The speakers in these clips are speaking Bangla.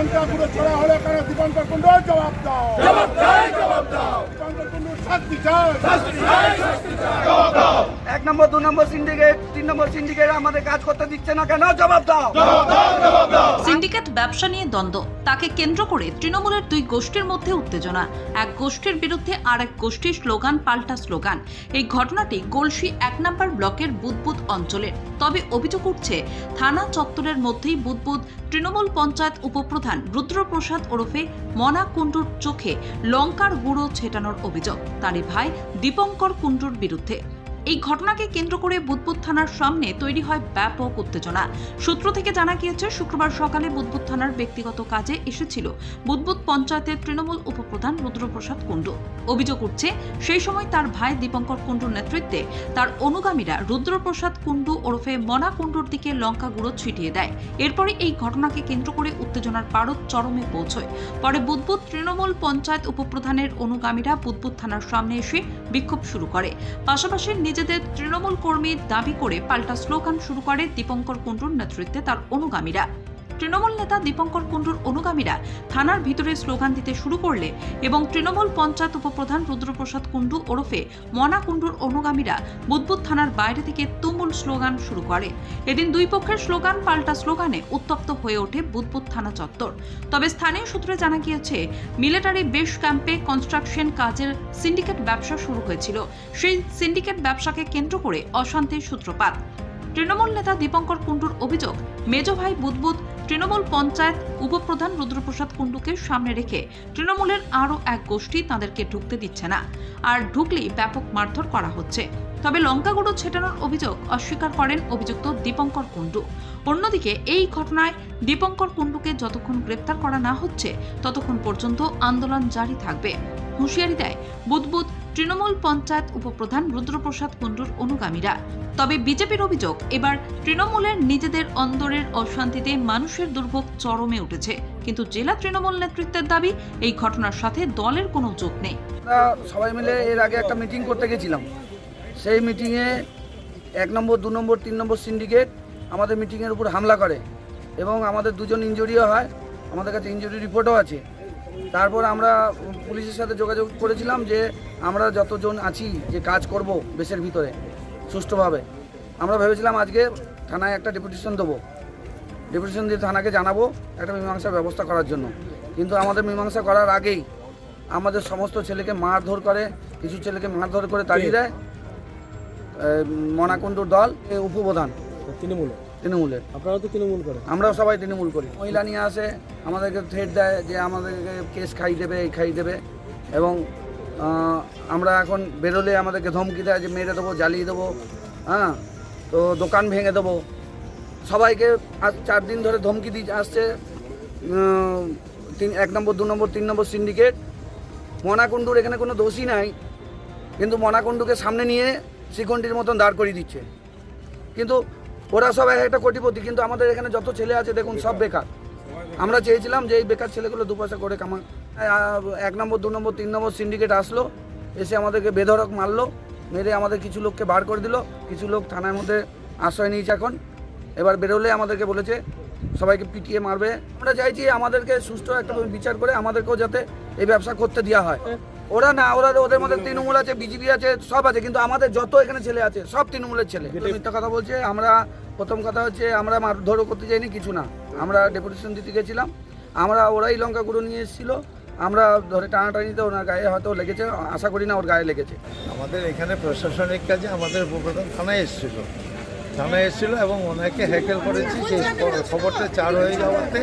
লঙ্কা গুলো ছড়া হলে কেন দীপঙ্কর কুণ্ড জবাব দাও? জবাব দাও জবাব দাও। দীপঙ্কর কুণ্ডুর শাস্তি চাই। শাস্তি চাই শাস্তি চাই জবাব দাও। এক নম্বর দু নম্বর সিন্ডিকেট তিন নম্বর সিন্ডিকেট আমাদের কাজ করতে দিচ্ছে না কেন? জবাব দাও। জবাব দাও জবাব দাও। সিন্ডিকেট ব্যবসা নিয়ে দ্বন্দ্ব। তাকে কেন্দ্র করে তৃণমূলের দুই গোষ্ঠীর মধ্যে উত্তেজনা। এক গোষ্ঠীর বিরুদ্ধে আর এক গোষ্ঠীর স্লোগান পাল্টা স্লোগান। এই ঘটনাটি গলসি এক নম্বর ব্লকের বুদবুদ অঞ্চলের তবে অভিযোগ উঠছে থানা চত্বরের মধ্যেই বুদবুদ তৃণমূল পঞ্চায়েত উপপ্রধান রুদ্রপ্রসাদ ওরফে মনা কুণ্ডুর চোখে লঙ্কার গুঁড়ো ছেটানোর অভিযোগ। তারই ভাই দীপঙ্কর কুণ্ডুর বিরুদ্ধে। এই ঘটনাকে কেন্দ্র করে বুদবুদ থানার সামনে তৈরি হয় ব্যাপক উত্তেজনা। সূত্র থেকে জানা গিয়েছে, শুক্রবার সকালে বুদবুদ থানার ব্যক্তিগত কাজে এসেছিল বুদবুদ পঞ্চায়েতের তৃণমূল উপপ্রধান রুদ্রপ্রসাদ কুণ্ডু। অভিযোগ উঠছে, সেই সময় তার ভাই দীপঙ্কর কুণ্ডুর নেতৃত্বে তার অনুগামীরা রুদ্রপ্রসাদ কুণ্ডু ওরফে মনা কুণ্ডুর দিকে লঙ্কা গুঁড়ো ছিটিয়ে দেয়। এরপরে এই ঘটনাকে কেন্দ্র করে উত্তেজনার পারদ চরমে পৌঁছয়। পরে বুদবুদ তৃণমূল পঞ্চায়েত উপপ্রধানের অনুগামীরা বুদবুদ থানার সামনে এসে বিক্ষোভ শুরু করে। পাশাপাশি নিজেদের তৃণমূল কর্মী দাবি করে পাল্টা স্লোগান শুরু করে দীপঙ্কর কুণ্ডুর নেতৃত্বে তার অনুগামীরা। তৃণমূল নেতা দীপঙ্কর কুণ্ডুর অনুগামীরা থানার ভিতরে স্লোগান দিতে শুরু করলে এবং তৃণমূল পঞ্চায়েত উপপ্রধান রুদ্রপ্রসাদ কুণ্ডু ওরফে মনা কুণ্ডুর অনুগামীরা বুধবুধ থানার বাইরে থেকে স্লোগান শুরু করে। এদিন দুই পক্ষের স্লোগান পাল্টা স্লোগানে উত্তপ্ত হয়ে ওঠে বুদবুদ থানা চত্বর। তবে স্থানীয় সূত্রে জানা গিয়েছে, মিলিটারি বেস ক্যাম্পে কনস্ট্রাকশন কাজের সিন্ডিকেট ব্যবসা শুরু হয়েছিল। সেই সিন্ডিকেট ব্যবসাকে কেন্দ্র করে অশান্তির সূত্রপাত। তৃণমূল নেতা দীপঙ্কর কুণ্ডুর অভিযোগ, মেজ ভাই বুদবুদ তৃণমূল পঞ্চায়েত উপপ্রধান রুদ্রপ্রসাদ কুণ্ডুকে সামনে রেখে তৃণমূলের আরও এক গোষ্ঠী তাদেরকে ঢুকতে দিচ্ছে না। আর ঢুকলেই ব্যাপক মারধর করা হচ্ছে। তবে লঙ্কাগুঁড়ো ছেটানোর অভিযোগ অস্বীকার করেন অভিযুক্ত দীপঙ্কর কুণ্ডু। অন্যদিকে এই ঘটনায় দীপঙ্কর কুণ্ডুকে যতক্ষণ গ্রেপ্তার করা না হচ্ছে, ততক্ষণ পর্যন্ত আন্দোলন জারি থাকবে। হুঁশিয়ারি দেয় বুদবুদ তৃণমূল পঞ্চায়েত উপপ্রধান রুদ্রপ্রসাদ কুণ্ডুর অনুগামীরা। তবে বিজেপির অভিযোগ, এবার তৃণমূলের নিজেদের অন্দরের অশান্তিতে মানুষের দুর্ভোগ চরমে উঠেছে। কিন্তু জেলা তৃণমূল নেতৃত্বের দাবি, এই ঘটনার সাথে দলের কোনো যোগ নেই। সবাই মিলে এর আগে একটা মিটিং করতে গেছিলাম। সেই মিটিংয়ে এক নম্বর দু নম্বর তিন নম্বর সিন্ডিকেট আমাদের মিটিংয়ের উপর হামলা করে এবং আমাদের দুজন ইঞ্জুরিও হয় আমাদের কাছে ইঞ্জুরি রিপোর্টও আছে। তারপর আমরা পুলিশের সাথে যোগাযোগ করেছিলাম যে আমরা যতজন আছি যে কাজ করব বেসের ভিতরে সুষ্ঠুভাবে আমরা ভেবেছিলাম আজকে থানায় একটা ডেপুটেশন দেবো। ডেপুটেশন দিয়ে থানাকে জানাব একটা মীমাংসার ব্যবস্থা করার জন্য। কিন্তু আমাদের মীমাংসা করার আগেই আমাদের সমস্ত ছেলেকে মারধর করে কিছু ছেলেকে মারধর করে তাড়িয়ে দেয়। মনাকুণ্ডুর দল এ উপপ্রধান। তৃণমূল তৃণমূলের। আপনারা তো তৃণমূল করেন? আমরাও সবাই তৃণমূল করি। মহিলা নিয়ে আসে আমাদেরকে থ্রেট দেয় যে আমাদেরকে কেস খাই দেবে এই খাই দেবে। এবং আমরা এখন বেরোলে আমাদেরকে ধমকি দেয় যে মেরে দেবো জ্বালিয়ে দেবো হ্যাঁ? তো দোকান ভেঙে দেবো। সবাইকে আজ চার দিন ধরে ধমকি দিয়ে আসছে তিন এক নম্বর দু নম্বর তিন নম্বর সিন্ডিকেট মনাকুণ্ডুর এখানে কোনো দোষী নাই। কিন্তু মনাকুণ্ডুকে সামনে নিয়ে শিকন্ডির মতন দাঁড় করিয়ে দিচ্ছে। কিন্তু ওরা সব এক একটা কোটিপতি, কিন্তু আমাদের এখানে যত ছেলে আছে, দেখুন, সব বেকার। আমরা চেয়েছিলাম যে এই বেকার ছেলেগুলো দু পয়সা করে কামা এক নম্বর, দু নম্বর, তিন নম্বর সিন্ডিকেট আসলো, এসে আমাদেরকে বেধরক মারলো, মেরে আমাদের কিছু লোককে বার করে দিল। কিছু লোক থানার মধ্যে আশ্রয় নিয়েছে এখন। এবার বেরোলে আমাদেরকে বলেছে, সবাইকে পিটিয়ে মারবে। আমরা চাইছি আমাদেরকে সুস্থ একটা বিচার করে আমাদেরকেও যাতে এই ব্যবসা করতে দেওয়া হয়। ওরা না ওরা ওদের মধ্যে তৃণমূল আছে বিজেপি আছে সব আছে কিন্তু আমাদের যত এখানে ছেলে আছে সব তৃণমূলের ছেলে। মিথ্যা কথা বলছে আমরা প্রথম কথা হচ্ছে আমরা মারধরও করতে যাইনি কিছু না। আমরা ডেপুটেশন দিতে গেছিলাম আমরা ওরাই লঙ্কা গুঁড়ো নিয়ে এসেছিল আমরা ধরে টানাটানিতে ওনার গায়ে হয়তো লেগেছে আশা করি না ওর গায়ে লেগেছে। আমাদের এখানে প্রশাসনিক কাজে আমাদের উপপ্রধান থানায় এসেছিল। থানায় এসেছিল এবং ওনাকে হ্যাকেল করেছি সেই খবর- খবরটা চার হয়ে যাওয়াতে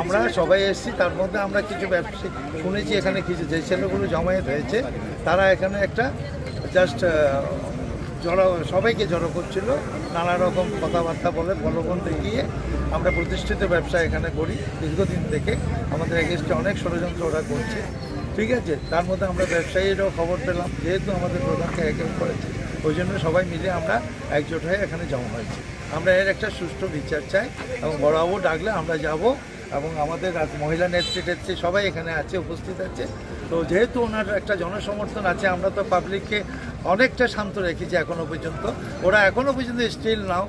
আমরা সবাই এসেছি, তার মধ্যে আমরা কিছু ব্যবসায়ী শুনেছি, এখানে কিছু যে ছেলেগুলো জমায়েত হয়েছে, তারা এখানে একটা জাস্ট জড়ো, সবাইকে জড়ো করছিল, নানা রকম কথাবার্তা বলে প্রলোভন দেখিয়ে আমরা প্রতিষ্ঠিত ব্যবসা এখানে করি। দীর্ঘদিন থেকে আমাদের এগেস্টে অনেক ষড়যন্ত্র ওরা করছে। ঠিক আছে? তার মধ্যে আমরা ব্যবসায়ীরাও খবর পেলাম, যেহেতু আমাদের প্রধানকে হ্যাকেল করেছে, ওই জন্য সবাই মিলে আমরা একজোট হয়ে এখানে জমা হয়েছি। আমরা এর একটা সুষ্ঠু বিচার চাই এবং বড়বাবু ডাকলে আমরা যাব এবং আমাদের মহিলা নেত্রী টেত্রী সবাই এখানে আছে, উপস্থিত আছে। তো যেহেতু ওনার একটা জনসমর্থন আছে, আমরা তো পাবলিককে অনেকটা শান্ত রেখেছি এখনও পর্যন্ত। ওরা এখনও পর্যন্ত স্টিল নাও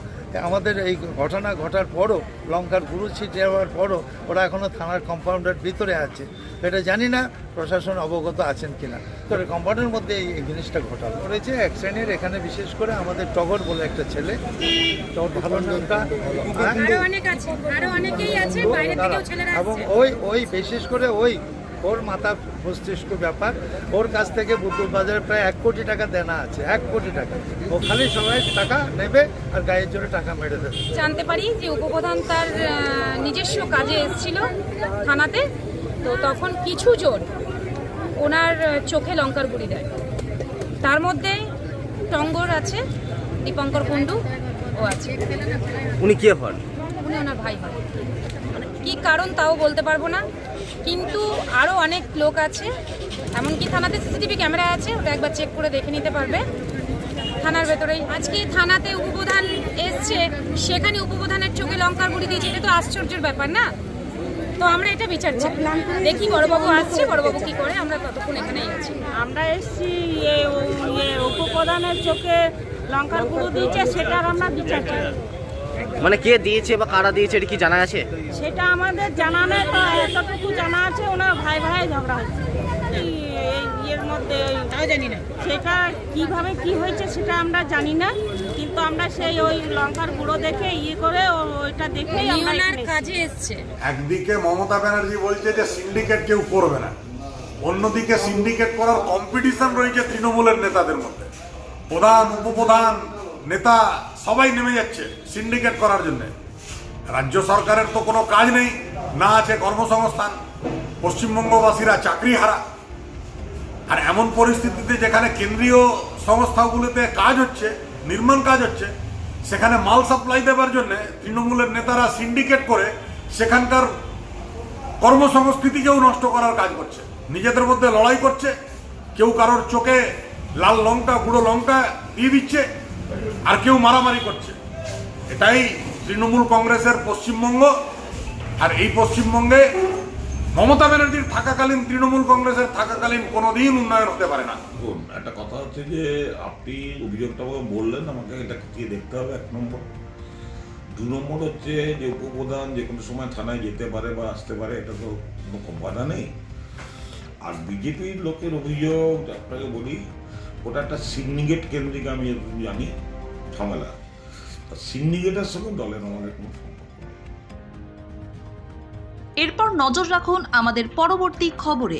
আমাদের এই ঘটনা ঘটার পরও লঙ্কার গুরু ছিটে যাওয়ার পরও ওরা এখনও থানার কম্পাউন্ডের ভিতরে আছে। এটা জানি না প্রশাসন অবগত আছেন কিনা। তো কম্পাউন্ডের মধ্যে এই এই জিনিসটা ঘটাল করেছে এক শ্রেণির এখানে বিশেষ করে আমাদের টগর বলে একটা ছেলে টগর ভালো নামটা হ্যাঁ? আরও অনেক আছে আরও অনেকেই আছে বাইরে থেকেও ছেলেরা এবং ওই ওই বিশেষ করে ওই ওর মাথা মস্তিষ্ক ব্যাপার। ওর কাছ থেকে বুতুল বাজারে প্রায় এক কোটি টাকা দেনা আছে এক কোটি টাকা। ও খালি সবাই টাকা নেবে আর গায়ের জোরে টাকা মেরে দেবে। জানতে পারি যে উপপ্রধান তার নিজস্ব কাজে এসেছিল থানাতে। তো তখন কিছু জন ওনার চোখে লঙ্কার গুড়ি দেয়। তার মধ্যে টঙ্গর আছে দীপঙ্কর কুণ্ডু ও আছে। উনি কে হন? উনি ওনার ভাই হয় কি কারণ তাও বলতে পারব না। কিন্তু আরও অনেক লোক আছে, এমনকি থানাতে সিসিটিভি ক্যামেরা আছে, ওটা একবার চেক করে দেখে নিতে পারবে। থানার ভেতরেই। আজকে থানাতে উপপ্রধান এসছে, সেখানে উপপ্রধানের চোখে লঙ্কার গুড়ি দিয়েছে, এটা তো আশ্চর্যের ব্যাপার না? তো আমরা এটা বিচার চাই দেখি বড়বাবু আসছে, বড়বাবু কি করে, আমরা ততক্ষণ এখানেই আছি। আমরা এসছি ইয়ে ইয়ে উপপ্রধানের চোখে লঙ্কার গুঁড়ো দিয়েছে, সেটার আমরা বিচার চাই। মানে কে দিয়েছে বা কারা দিয়েছে এটা কি জানা আছে? সেটা আমাদের জানা নেই তো এতটুকু জানা আছে ওনার ভাই ভাই ঝগড়া হচ্ছে। এই ইয়ের মধ্যে তাও জানি না। সেটা কীভাবে কি হয়েছে সেটা আমরা জানি না কিন্তু আমরা সেই ওই লঙ্কার গুঁড়ো দেখে ইয়ে করে ওইটা। কাজে এসছে। একদিকে মমতা ব্যানার্জি বলছে যে সিন্ডিকেট কেউ করবে না অন্যদিকে সিন্ডিকেট করার কম্পিটিশন রয়েছে তৃণমূলের নেতাদের মধ্যে। প্রধান উপপ্রধান নেতা সবাই নেমে যাচ্ছে সিন্ডিকেট করার জন্য। রাজ্য সরকারের তো কোনো কাজ নেই, না আছে কর্মসংস্থান, পশ্চিমবঙ্গবাসীরা চাকরি হারা। আর এমন পরিস্থিতিতে যেখানে কেন্দ্রীয় সংস্থাগুলোতে কাজ হচ্ছে, নির্মাণ কাজ হচ্ছে, সেখানে মাল সাপ্লাই দেবার জন্য তৃণমূলের নেতারা সিন্ডিকেট করে সেখানকার কর্মসংস্কৃতিকেও নষ্ট করার কাজ করছে। নিজেদের মধ্যে লড়াই করছে, কেউ কারোর চোখে লাল লঙ্কা, গুঁড়ো লঙ্কা দিয়ে দিচ্ছে আর কেউ মারামারি করছে। এটাই তৃণমূল কংগ্রেসের পশ্চিমবঙ্গ। আর এই পশ্চিমবঙ্গে মমতা ব্যানার্জির থাকাকালীন তৃণমূল কংগ্রেসের থাকাকালীন কোনোদিন উন্নয়ন হতে পারে না। একটা কথা হচ্ছে যে আপনি অভিযোগটা বললেন, আমাকে এটা খতিয়ে দেখতে হবে এক নম্বর? দু নম্বর হচ্ছে যে উপপ্রধান যে কোনো সময় থানায় যেতে পারে বা আসতে পারে, এটা তো কোনো বাধা নেই। আর বিজেপির লোকের অভিযোগ, আপনাকে বলি, ওটা একটা সিন্ডিকেট কেন্দ্রিক আমি জানি। ঝামেলা। সিন্ডিকেটের সঙ্গে দলের আমাদের কোনো সম্পর্ক এরপর নজর রাখুন আমাদের পরবর্তী খবরে।